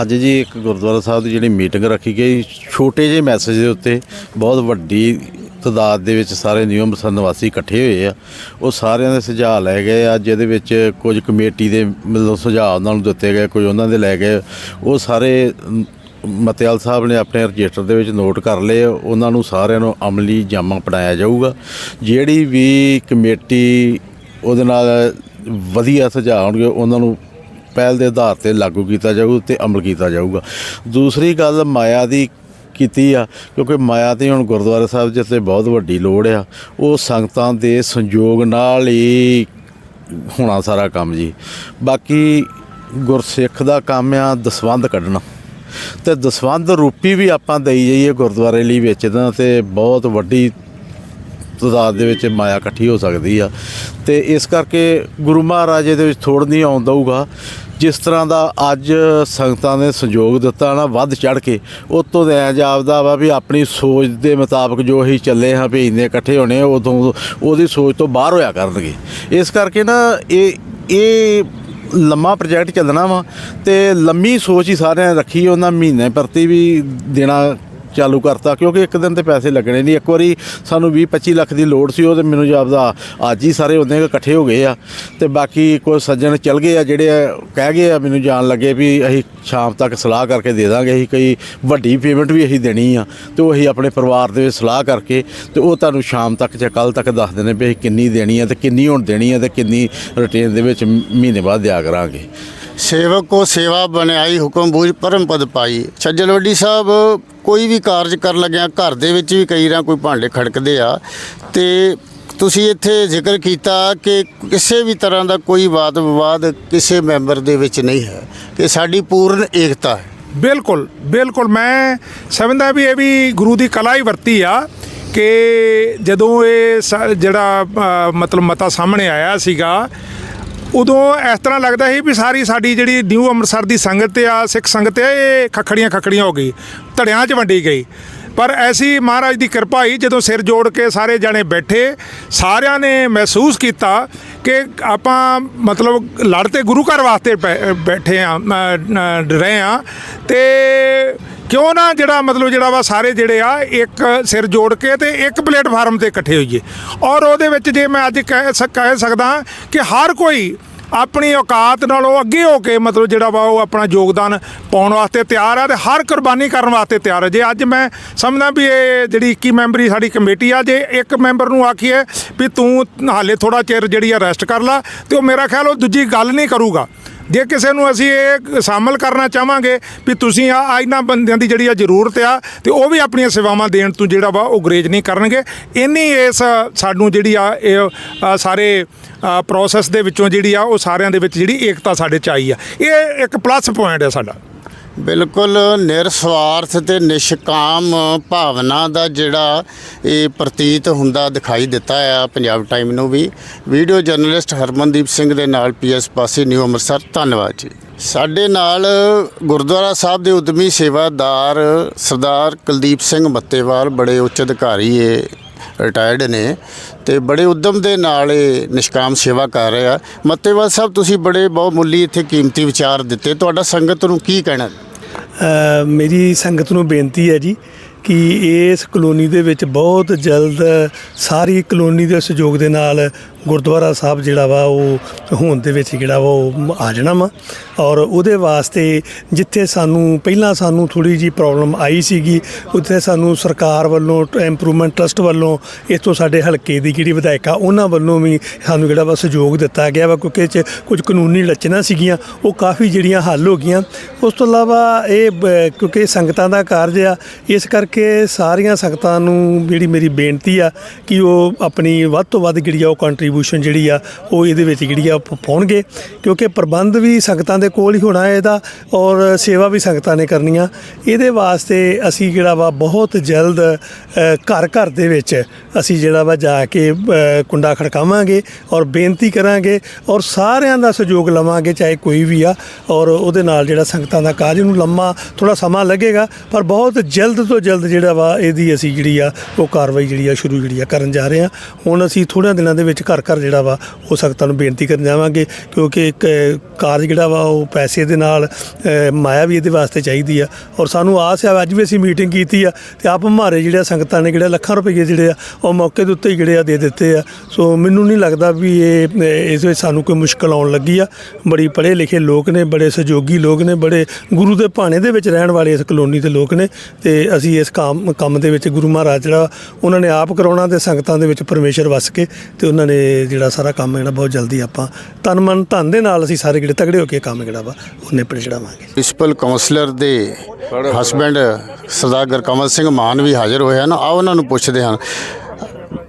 ਅੱਜ ਜੀ ਇੱਕ ਗੁਰਦੁਆਰਾ ਸਾਹਿਬ ਦੀ ਜਿਹੜੀ ਮੀਟਿੰਗ ਰੱਖੀ ਗਈ, ਛੋਟੇ ਜਿਹੇ ਮੈਸੇਜ ਦੇ ਉੱਤੇ, ਬਹੁਤ ਵੱਡੀ ਤਦਾਦ ਦੇ ਵਿੱਚ ਸਾਰੇ ਨਿਯਮ ਨਿਵਾਸੀ ਇਕੱਠੇ ਹੋਏ ਆ। ਉਹ ਸਾਰਿਆਂ ਦੇ ਸੁਝਾਅ ਲੈ ਗਏ ਆ, ਜਿਹਦੇ ਵਿੱਚ ਕੁਝ ਕਮੇਟੀ ਦੇ ਮਤਲਬ ਸੁਝਾਅ ਉਹਨਾਂ ਨੂੰ ਦਿੱਤੇ ਗਏ, ਕੁਝ ਉਹਨਾਂ ਦੇ ਲੈ ਗਏ। ਉਹ ਸਾਰੇ ਮਤਿਆਲ ਸਾਹਿਬ ਨੇ ਆਪਣੇ ਰਜਿਸਟਰ ਦੇ ਵਿੱਚ ਨੋਟ ਕਰ ਲਏ, ਉਹਨਾਂ ਨੂੰ ਸਾਰਿਆਂ ਨੂੰ ਅਮਲੀ ਜਾਮਾ ਪੜਾਇਆ ਜਾਊਗਾ। ਜਿਹੜੀ ਵੀ ਕਮੇਟੀ ਉਹਦੇ ਨਾਲ ਵਧੀਆ ਸੁਝਾਅ ਹੋਣਗੇ ਉਹਨਾਂ ਨੂੰ ਪਹਿਲ ਦੇ ਆਧਾਰ ਤੇ ਲਾਗੂ ਕੀਤਾ ਜਾਊ ਤੇ ਅਮਲ ਕੀਤਾ ਜਾਊਗਾ। ਦੂਸਰੀ ਗੱਲ, ਮਾਇਆ ਦੀ ਕੀਤੀ ਆ, ਕਿਉਂਕਿ ਮਾਇਆ ਤੇ ਹੁਣ ਗੁਰਦੁਆਰਾ ਸਾਹਿਬ ਜਿੱਥੇ ਬਹੁਤ ਵੱਡੀ ਲੋੜ ਆ। ਉਹ ਸੰਗਤਾਂ ਦੇ ਸੰਯੋਗ ਨਾਲ ਹੀ ਹੋਣਾ ਸਾਰਾ ਕੰਮ ਜੀ। ਬਾਕੀ ਗੁਰਸਿੱਖ ਦਾ ਕੰਮ ਆ ਦਸਵੰਧ ਕੱਢਣਾ। ਤੇ ਦਸਵੰਧ ਰੂਪੀ ਵੀ ਆਪਾਂ ਦੇਈ ਜਾਈਏ ਗੁਰਦੁਆਰੇ ਲਈ ਵੇਚਦਾ ਤੇ ਬਹੁਤ ਵੱਡੀ ਤਦਾਦ ਦੇ ਵਿੱਚ ਮਾਇਆ ਇਕੱਠੀ ਹੋ ਸਕਦੀ ਆ। ਤੇ ਇਸ ਕਰਕੇ ਗੁਰੂ ਮਹਾਰਾਜ ਦੇ ਵਿੱਚ ਥੋੜ ਨਹੀਂ ਆਉਂਦਾ ਦਊਗਾ। ਜਿਸ ਤਰ੍ਹਾਂ ਦਾ ਅੱਜ ਸੰਗਤਾਂ ਨੇ ਸੰਯੋਗ ਦਿੱਤਾ ਨਾ, ਵੱਧ ਚੜ ਕੇ ਉਹ ਤੋਂ ਦੇ ਜਾਪਦਾ ਵਾ ਵੀ ਆਪਣੀ ਸੋਚ ਦੇ ਮੁਤਾਬਕ ਜੋ ਅਸੀਂ ਚੱਲੇ ਹਾਂ ਵੀ ਇੰਨੇ ਇਕੱਠੇ ਹੋਣੇ ਉਦੋਂ ਉਹਦੀ ਸੋਚ ਤੋਂ ਬਾਹਰ ਹੋਇਆ ਕਰਨਗੇ। ਇਸ ਕਰਕੇ ਨਾ ਇਹ ਇਹ ਲੰਮਾ ਪ੍ਰੋਜੈਕਟ ਚੱਲਣਾ ਵਾ ਤੇ ਲੰਮੀ ਸੋਚ ਹੀ ਸਾਰਿਆਂ ਨੇ ਰੱਖੀ ਉਹਨਾਂ ਮਹੀਨੇ ਪ੍ਰਤੀ ਵੀ ਦੇਣਾ ਚਾਲੂ ਕਰਤਾ, ਕਿਉਂਕਿ ਇੱਕ ਦਿਨ ਤੇ ਪੈਸੇ ਲੱਗਣੇ ਨਹੀਂ। ਇੱਕ ਵਾਰੀ ਸਾਨੂੰ 20 25 ਲੱਖ ਦੀ ਲੋੜ ਸੀ ਉਹ ਤੇ ਮੈਨੂੰ ਜਾਪਦਾ ਅੱਜ ਹੀ ਸਾਰੇ ਉਹਨੇ ਇਕੱਠੇ ਹੋ ਗਏ ਆ। ਤੇ ਬਾਕੀ ਕੋਈ ਸੱਜਣ ਚੱਲ ਗਏ ਆ, ਜਿਹੜੇ ਕਹਿ ਗਏ ਆ, ਮੈਨੂੰ ਜਾਣ ਲੱਗੇ ਵੀ ਅਸੀਂ ਸ਼ਾਮ ਤੱਕ ਸਲਾਹ ਕਰਕੇ ਦੇ ਦਾਂਗੇ, ਅਸੀਂ ਕਈ ਵੱਡੀ ਪੇਮੈਂਟ ਵੀ ਅਸੀਂ ਦੇਣੀ ਆ। ਤੇ ਉਹ ਅਸੀਂ ਆਪਣੇ ਪਰਿਵਾਰ ਦੇ ਵਿੱਚ ਸਲਾਹ ਕਰਕੇ, ਤੇ ਉਹ ਤੁਹਾਨੂੰ ਸ਼ਾਮ ਤੱਕ ਜਾਂ ਕੱਲ ਤੱਕ ਦੱਸ ਦੇਣੇ ਵੀ ਅਸੀਂ ਕਿੰਨੀ ਦੇਣੀ ਹੈ ਤੇ ਕਿੰਨੀ ਹੁਣ ਦੇਣੀ ਹੈ ਤੇ ਕਿੰਨੀ ਰਿਟੇਨ ਦੇ ਵਿੱਚ ਮਹੀਨੇ ਬਾਅਦ ਦਿਆ ਕਰਾਂਗੇ। ਸੇਵਕ ਕੋ ਸੇਵਾ ਬਣਾਈ ਹੁਕਮ ਬੂਝ ਪਰਮ ਪਦ ਪਾਈ। ਸੱਜਣ ਵੱਡੀ ਸਾਹਿਬ ਕੋਈ ਵੀ ਕਾਰਜ ਕਰਨ ਲੱਗਿਆ ਘਰ ਦੇ ਵਿੱਚ ਵੀ ਕਈ ਰਾਂ ਕੋਈ ਭਾਂਡੇ ਖੜਕਦੇ ਆ। ਤੇ ਤੁਸੀਂ ਇੱਥੇ ਜ਼ਿਕਰ ਕੀਤਾ ਕਿ ਕਿਸੇ ਵੀ ਤਰ੍ਹਾਂ ਦਾ ਕੋਈ ਵਾਦ ਵਿਵਾਦ ਕਿਸੇ ਮੈਂਬਰ ਦੇ ਵਿੱਚ ਨਹੀਂ ਹੈ ਕਿ ਸਾਡੀ ਪੂਰਨ ਏਕਤਾ ਹੈ। ਬਿਲਕੁਲ ਬਿਲਕੁਲ। ਮੈਂ ਸਮਝਦਾ ਵੀ ਇਹ ਵੀ ਗੁਰੂ ਦੀ ਕਲਾ ਹੀ ਵਰਤੀ ਆ ਕਿ ਜਦੋਂ ਇਹ ਸ- ਜਿਹੜਾ ਅ, ਮਤਲਬ ਮਤਾ ਸਾਹਮਣੇ ਆਇਆ ਸੀਗਾ ਉਦੋਂ ਇਸ ਤਰ੍ਹਾਂ ਲੱਗਦਾ ਸੀ ਵੀ ਸਾਰੀ ਸਾਡੀ ਜਿਹੜੀ ਨਿਊ ਅੰਮ੍ਰਿਤਸਰ ਦੀ ਸੰਗਤ ਆ, ਸਿੱਖ ਸੰਗਤ ਆ ਇਹ ਖਖੜੀਆਂ ਖਖੜੀਆਂ ਹੋ ਗਈ, ਧੜਿਆਂ 'ਚ ਵੰਡੀ ਗਈ। ਪਰ ਐਸੀ ਮਹਾਰਾਜ ਦੀ ਕਿਰਪਾ ਹੀ ਜਦੋਂ ਸਿਰ ਜੋੜ ਕੇ ਸਾਰੇ ਜਾਣੇ ਬੈਠੇ, ਸਾਰਿਆਂ ਨੇ ਮਹਿਸੂਸ ਕੀਤਾ ਕਿ ਆਪਾਂ ਮਤਲਬ ਲੜ ਤੇ ਗੁਰੂ ਘਰ ਵਾਸਤੇ ਬੈ- ਬੈਠੇ ਆ ਰਹੇ ਆ ਤੇ ਕਿਉਂ ਨਾ ਜਿਹੜਾ ਮਤਲਬ ਜਿਹੜਾ ਵਾ ਸਾਰੇ ਜਿਹੜੇ ਆ ਇੱਕ ਸਿਰ ਜੋੜ ਕੇ ਤੇ ਇੱਕ ਪਲੇਟਫਾਰਮ ਤੇ ਇਕੱਠੇ ਹੋਈਏ। ਔਰ ਉਹਦੇ ਵਿੱਚ ਜੇ ਮੈਂ ਅੱਜ ਕਹਿ ਸਕ- ਕਹਿ ਸਕਦਾ ਕਿ ਹਰ ਕੋਈ ਆਪਣੀ ਔਕਾਤ ਨਾਲੋਂ ਅੱਗੇ ਹੋ ਕੇ ਮਤਲਬ ਜਿਹੜਾ ਵਾ ਉਹ ਆਪਣਾ ਯੋਗਦਾਨ ਪਾਉਣ ਵਾਸਤੇ ਤਿਆਰ ਆ ਤੇ ਹਰ ਕੁਰਬਾਨੀ ਕਰਨ ਵਾਸਤੇ ਤਿਆਰ ਹੈ ਜੇ ਅੱਜ ਮੈਂ ਸਮਝਦਾ ਵੀ ਇਹ ਜਿਹੜੀ 21 ਮੈਂਬਰੀ ਸਾਡੀ ਕਮੇਟੀ ਆ, ਜੇ ਇੱਕ ਮੈਂਬਰ ਨੂੰ ਆਖੀਏ ਵੀ ਤੂੰ ਹਾਲੇ ਥੋੜਾ ਚਿਰ ਜਿਹੜੀ ਆ ਰੈਸਟ ਕਰ ਲਾ ਤੇ ਉਹ ਮੇਰਾ ਖਿਆਲ ਉਹ ਦੂਜੀ ਗੱਲ ਨਹੀਂ ਕਰੂਗਾ। ਜੇ ਕਿਸੇ ਨੂੰ ਅਸੀਂ ਇਹ ਸ਼ਾਮਲ ਕਰਨਾ ਚਾਹਾਂਗੇ ਵੀ ਤੁਸੀਂ ਆ ਇਹਨਾਂ ਬੰਦਿਆਂ ਦੀ ਜਿਹੜੀ ਆ ਜ਼ਰੂਰਤ ਆ, ਤੇ ਉਹ ਵੀ ਆਪਣੀਆਂ ਸੇਵਾਵਾਂ ਦੇਣ ਤੋਂ ਜਿਹੜਾ ਵਾ ਉਹ ਗੁਰੇਜ਼ ਨਹੀਂ ਕਰਨਗੇ। ਇੰਨੀ ਇਸ ਸਾਨੂੰ ਜਿਹੜੀ ਆ, ਇਹ ਸਾਰੇ ਪ੍ਰੋਸੈਸ ਦੇ ਵਿੱਚੋਂ ਜਿਹੜੀ ਆ, ਉਹ ਸਾਰਿਆਂ ਦੇ ਵਿੱਚ ਜਿਹੜੀ ਏਕਤਾ ਸਾਡੇ ਚ ਆਈ ਆ। ਇਹ ਇੱਕ ਪਲੱਸ ਪੁਆਇੰਟ ਆ ਸਾਡਾ। ਬਿਲਕੁਲ ਨਿਰਸਵਾਰਥ ਤੇ ਨਿਸ਼ਕਾਮ ਭਾਵਨਾ ਦਾ ਜਿਹੜਾ ਇਹ ਪ੍ਰਤੀਤ ਹੁੰਦਾ ਦਿਖਾਈ ਦਿੱਤਾ ਆ ਪੰਜਾਬ ਟਾਈਮ ਨੂੰ ਵੀ। ਵੀਡੀਓ ਜਰਨਲਿਸਟ ਹਰਮਨਦੀਪ ਸਿੰਘ ਦੇ ਨਾਲ ਪੀਐਸ ਪਾਸੀ ਨਿਊ ਅੰਮ੍ਰਿਤਸਰ, ਧੰਨਵਾਦ ਜੀ। ਸਾਡੇ ਨਾਲ ਗੁਰਦੁਆਰਾ ਸਾਹਿਬ ਦੇ ਉਦਮੀ ਸੇਵਾਦਾਰ ਸਰਦਾਰ ਕੁਲਦੀਪ ਸਿੰਘ ਮੱਤੇਵਾਲ, ਬੜੇ ਉੱਚ ਅਧਿਕਾਰੀ ਏ ਰਿਟਾਇਰਡ ਨੇ ਤੇ ਬੜੇ ਉਦਮ ਦੇ ਨਾਲ ਇਹ ਨਿਸ਼ਕਾਮ ਸੇਵਾ ਕਰ ਰਹੇ। ਆ ਮੱਤੇਵਾਲ ਸਾਹਿਬ, ਤੁਸੀਂ ਬੜੇ ਬਹੁਮੁੱਲੀ ਇੱਥੇ ਕੀਮਤੀ ਵਿਚਾਰ ਦਿੱਤੇ। ਤੁਹਾਡਾ ਸੰਗਤ ਨੂੰ ਕੀ ਕਹਿਣਾ? ਮੇਰੀ ਸੰਗਤ ਨੂੰ ਬੇਨਤੀ ਹੈ ਜੀ ਕਿ ਇਸ ਕਲੋਨੀ ਦੇ ਵਿੱਚ ਬਹੁਤ ਜਲਦ ਸਾਰੀ ਕਲੋਨੀ ਦੇ ਸਹਿਯੋਗ ਦੇ ਨਾਲ ਗੁਰਦੁਆਰਾ ਸਾਹਿਬ ਜਿਹੜਾ ਵਾ, ਉਹ ਹੋਂਦ ਦੇ ਵਿੱਚ ਜਿਹੜਾ ਵਾ, ਉਹ ਆ ਜਾਣਾ ਵਾ। ਔਰ ਉਹਦੇ ਵਾਸਤੇ ਜਿੱਥੇ ਸਾਨੂੰ, ਪਹਿਲਾਂ ਸਾਨੂੰ ਥੋੜੀ ਜੀ ਪ੍ਰੋਬਲਮ ਆਈ ਸੀਗੀ, ਉੱਥੇ ਸਾਨੂੰ ਸਰਕਾਰ ਵੱਲੋਂ ਇੰਪਰੂਵਮੈਂਟ ਟਰਸਟ ਵੱਲੋਂ ਇਥੋਂ ਸਾਡੇ ਹਲਕੇ ਦੀ ਜਿਹੜੀ ਵਿਧਾਇਕਾ, ਉਹਨਾਂ ਵੱਲੋਂ ਵੀ ਸਾਨੂੰ ਜਿਹੜਾ ਵਾ ਸਹਿਯੋਗ ਦਿੱਤਾ ਗਿਆ ਵਾ, ਕਿਉਂਕਿ 'ਚ ਕੁਝ ਕਾਨੂੰਨੀ ਲਚਨਾ ਸੀਗੀਆਂ, ਉਹ ਕਾਫੀ ਜਿਹੜੀਆਂ ਹੱਲ ਹੋ ਗਈਆਂ। ਉਸ ਤੋਂ ਇਲਾਵਾ ਇਹ ਬ- ਕਿਉਂਕਿ ਸੰਗਤਾਂ ਦਾ ਕਾਰਜ ਆ, ਇਸ ਕਰਕੇ ਸਾਰੀਆਂ ਸੰਗਤਾਂ ਨੂੰ ਜਿਹੜੀ ਮੇਰੀ ਬੇਨਤੀ ਆ, ਕਿ ਉਹ ਆਪਣੀ ਵੱਧ ਤੋਂ ਵੱਧ ਜਿਹੜੀ ਆ, ਉਹ ਕੰਟਰੀਬਿਊਸ਼ਨ ਜਿਹੜੀ ਆ, ਉਹ ਇਹਦੇ ਵਿੱਚ ਜਿਹੜੀ ਆ ਪਾਉਣਗੇ। ਕਿਉਂਕਿ ਪ੍ਰਬੰਧ ਵੀ ਸੰਗਤਾਂ ਦੇ ਕੋਲ ਹੀ ਹੋਣਾ ਹੈ ਇਹਦਾ, ਔਰ ਸੇਵਾ ਵੀ ਸੰਗਤਾਂ ਨੇ ਕਰਨੀਆਂ। ਇਹਦੇ ਵਾਸਤੇ ਅਸੀਂ ਜਿਹੜਾ ਵਾ, ਬਹੁਤ ਜਲਦ ਘਰ ਘਰ ਦੇ ਵਿੱਚ ਅਸੀਂ ਜਿਹੜਾ ਵਾ, ਜਾ ਕੇ ਕੁੰਡਾ ਖੜਕਾਵਾਂਗੇ ਔਰ ਬੇਨਤੀ ਕਰਾਂਗੇ ਔਰ ਸਾਰਿਆਂ ਦਾ ਸਹਿਯੋਗ ਲਵਾਂਗੇ, ਚਾਹੇ ਕੋਈ ਵੀ ਆ। ਔਰ ਉਹਦੇ ਨਾਲ ਜਿਹੜਾ ਸੰਗਤਾਂ ਦਾ ਕਾਰਜ ਨੂੰ ਲੰਮਾ ਥੋੜਾ ਸਮਾਂ ਲੱਗੇਗਾ, ਪਰ ਬਹੁਤ ਜਲਦ ਤੋਂ ਜਲਦ ਜਿਹੜਾ ਵਾ, ਇਹਦੀ ਅਸੀਂ ਜਿਹੜੀ ਆ, ਉਹ ਕਾਰਵਾਈ ਜਿਹੜੀ ਆ, ਸ਼ੁਰੂ ਜਿਹੜੀ ਆ, ਕਰਨ ਜਾ ਰਹੇ ਹਾਂ। ਹੁਣ ਅਸੀਂ ਥੋੜ੍ਹਿਆਂ ਦਿਨਾਂ ਦੇ ਵਿੱਚ ਘਰ ਘਰ ਜਿਹੜਾ ਵਾ ਉਹ ਸੰਗਤਾਂ ਨੂੰ ਬੇਨਤੀ ਕਰਨ ਜਾਵਾਂਗੇ, ਕਿਉਂਕਿ ਇੱਕ ਕਾਰਜ ਜਿਹੜਾ ਵਾ, ਉਹ ਪੈਸੇ ਦੇ ਨਾਲ ਮਾਇਆ ਵੀ ਇਹਦੇ ਵਾਸਤੇ ਚਾਹੀਦੀ ਆ। ਔਰ ਸਾਨੂੰ ਆਸ ਆ, ਅੱਜ ਵੀ ਅਸੀਂ ਮੀਟਿੰਗ ਕੀਤੀ ਆ, ਤੇ ਆਪ ਹਮਾਰੇ ਜਿਹੜਾ ਸੰਗਤਾਂ ਨੇ ਜਿਹੜੇ ਲੱਖਾਂ ਰੁਪਏ ਜਿਹੜੇ ਆ, ਉਹ ਮੌਕੇ ਦੇ ਉੱਤੇ ਹੀ ਜਿਹੜੇ ਆ, ਦੇ ਦਿੱਤੇ ਆ। ਸੋ ਮੈਨੂੰ ਨਹੀਂ ਲੱਗਦਾ ਵੀ ਇਹ ਇਸ ਵਿੱਚ ਸਾਨੂੰ ਕੋਈ ਮੁਸ਼ਕਲ ਆਉਣ ਲੱਗੀ ਆ। ਬੜੀ ਪੜ੍ਹੇ ਲਿਖੇ ਲੋਕ ਨੇ, ਬੜੇ ਸਹਿਯੋਗੀ ਲੋਕ ਨੇ, ਬੜੇ ਗੁਰੂ ਦੇ ਭਾਣੇ ਦੇ ਵਿੱਚ ਰਹਿਣ ਵਾਲੇ ਇਸ ਕਲੋਨੀ ਦੇ ਲੋਕ ਨੇ, ਤੇ ਅਸੀਂ ਇਸ ਕੰਮ ਕੰਮ ਦੇ ਵਿੱਚ ਗੁਰੂ ਮਹਾਰਾਜ ਜਿਹੜਾ ਉਹਨਾਂ ਨੇ ਆਪ ਕਰਾਉਣਾ ਤੇ ਸੰਗਤਾਂ ਦੇ ਵਿੱਚ ਪਰਮੇਸ਼ਰ ਵਸ ਕੇ, ਤੇ ਉਹਨਾਂ ਨੇ ਜਿਹੜਾ ਸਾਰਾ ਕੰਮ ਜਿਹੜਾ ਬਹੁਤ ਜਲਦੀ ਆਪਾਂ ਤਨ ਮਨ ਧਨ ਦੇ ਨਾਲ ਅਸੀਂ ਸਾਰੇ ਜਿਹੜੇ ਤਗੜੇ ਹੋ ਕੇ ਕੰਮ ਜਿਹੜਾ ਵਾ ਉਹ ਨਿਪਟ ਚੜਾਵਾਂਗੇ ਪ੍ਰਿੰਸੀਪਲ ਕਾਉਂਸਲਰ ਦੇ ਹਸਬੈਂਡ ਸਰਦਾਰ ਗੁਰਕਮਲ ਸਿੰਘ ਮਾਨ ਵੀ ਹਾਜ਼ਰ ਹੋਏ ਹਨ। ਆ ਉਹਨਾਂ ਨੂੰ ਪੁੱਛਦੇ ਹਨ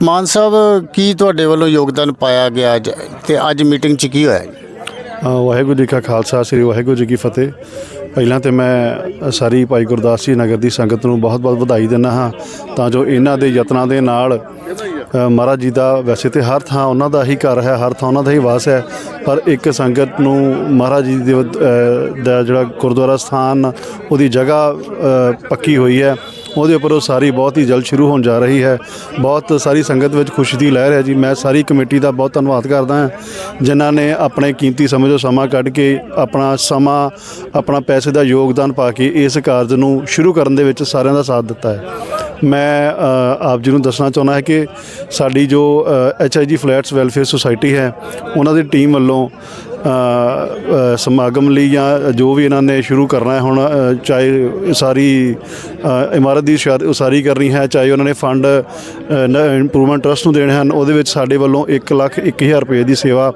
ਮਾਨ ਸਾਹਿਬ ਕੀ ਤੁਹਾਡੇ ਵੱਲੋਂ ਯੋਗਦਾਨ ਪਾਇਆ ਗਿਆ ਅੱਜ? ਤੇ ਅੱਜ ਮੀਟਿੰਗ 'ਚ ਕੀ ਹੋਇਆ ਜੀ? ਵਾਹਿਗੁਰੂ ਜੀ ਕਾ ਖਾਲਸਾ ਸ੍ਰੀ ਵਾਹਿਗੁਰੂ ਜੀ ਕੀ ਫਤਿਹ। ਪਹਿਲਾਂ ਤੇ ਮੈਂ ਸਾਰੀ ਭਾਈ ਗੁਰਦਾਸ ਜੀ ਨਗਰ ਦੀ ਸੰਗਤ ਨੂੰ ਬਹੁਤ-ਬਹੁਤ ਵਧਾਈ ਦਿੰਦਾ ਹਾਂ। ਤਾਂ ਜੋ ਇਹਨਾਂ ਦੇ ਯਤਨਾਂ ਦੇ ਨਾਲ ਮਹਾਰਾਜ ਜੀ ਦਾ ਵੈਸੇ ਤੇ ਹਰ ਥਾਂ ਉਹਨਾਂ ਦਾ ਹੀ ਘਰ ਹੈ, ਹਰ ਥਾਂ ਉਹਨਾਂ ਦਾ ਹੀ ਵਾਸ ਹੈ, ਪਰ ਇੱਕ ਸੰਗਤ ਨੂੰ ਮਹਾਰਾਜ ਜੀ ਦੇ ਦਾ ਜਿਹੜਾ ਗੁਰਦੁਆਰਾ ਸਥਾਨ, ਉਹਦੀ ਜਗ੍ਹਾ ਪੱਕੀ ਹੋਈ ਹੈ। ਉਹਦੇ ਉੱਪਰ ਉਹ ਸਾਰੀ ਬਹੁਤ ਹੀ ਜਲਦ ਸ਼ੁਰੂ ਹੋਣ ਜਾ ਰਹੀ ਹੈ। ਬਹੁਤ ਸਾਰੀ ਸੰਗਤ ਵਿੱਚ ਖੁਸ਼ੀ ਦੀ ਲਹਿਰ ਹੈ ਜੀ। ਮੈਂ ਸਾਰੀ ਕਮੇਟੀ ਦਾ ਬਹੁਤ ਧੰਨਵਾਦ ਕਰਦਾ ਹਾਂ, ਜਿਨ੍ਹਾਂ ਨੇ ਆਪਣੇ ਕੀਮਤੀ ਸਮੇਂ ਤੋਂ ਸਮਾਂ ਕੱਢ ਕੇ ਆਪਣਾ ਸਮਾਂ, ਆਪਣਾ ਪੈਸੇ ਦਾ ਯੋਗਦਾਨ ਪਾ ਕੇ ਇਸ ਕਾਰਜ ਨੂੰ ਸ਼ੁਰੂ ਕਰਨ ਦੇ ਵਿੱਚ ਸਾਰਿਆਂ ਦਾ ਸਾਥ ਦਿੱਤਾ ਹੈ। ਮੈਂ ਆਪ ਜੀ ਨੂੰ ਦੱਸਣਾ ਚਾਹੁੰਦਾ ਹੈ ਕਿ ਸਾਡੀ ਜੋ ਐਚ ਆਈ ਜੀ ਫਲੈਟਸ ਵੈਲਫੇਅਰ ਸੁਸਾਇਟੀ ਹੈ, ਉਹਨਾਂ ਦੀ ਟੀਮ ਵੱਲੋਂ ਸਮਾਗਮ ਲਈ ਜਾਂ ਜੋ ਵੀ ਇਹਨਾਂ ਨੇ ਸ਼ੁਰੂ ਕਰਨਾ ਹੈ ਹੁਣ ਚਾਹੇ ਸਾਰੀ ਇਮਾਰਤ ਦੀ ਉਸਾਰੀ ਕਰਨੀ ਹੈ, ਚਾਹੇ ਉਹਨਾਂ ਨੇ ਫੰਡ ਇੰਪਰੂਵਮੈਂਟ ਟਰਸਟ ਨੂੰ ਦੇਣੇ ਹਨ, ਉਹਦੇ ਵਿੱਚ ਸਾਡੇ ਵੱਲੋਂ 1 ਲੱਖ 1000 ਰੁਪਏ ਦੀ ਸੇਵਾ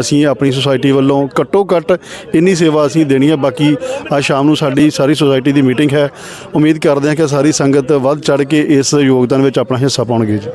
ਅਸੀਂ ਆਪਣੀ ਸੁਸਾਇਟੀ ਵੱਲੋਂ ਘੱਟੋ ਘੱਟ ਇੰਨੀ ਸੇਵਾ ਅਸੀਂ ਦੇਣੀ ਹੈ। ਬਾਕੀ ਅੱਜ ਸ਼ਾਮ ਨੂੰ ਸਾਡੀ ਸਾਰੀ ਸੁਸਾਇਟੀ ਦੀ ਮੀਟਿੰਗ ਹੈ। ਉਮੀਦ ਕਰਦੇ ਹਾਂ ਕਿ ਸਾਰੀ ਸੰਗਤ ਵੱਧ ਚੜ ਕੇ ਇਸ ਯੋਗਦਾਨ ਵਿੱਚ ਆਪਣਾ ਹਿੱਸਾ ਪਾਉਣਗੇ ਜੀ।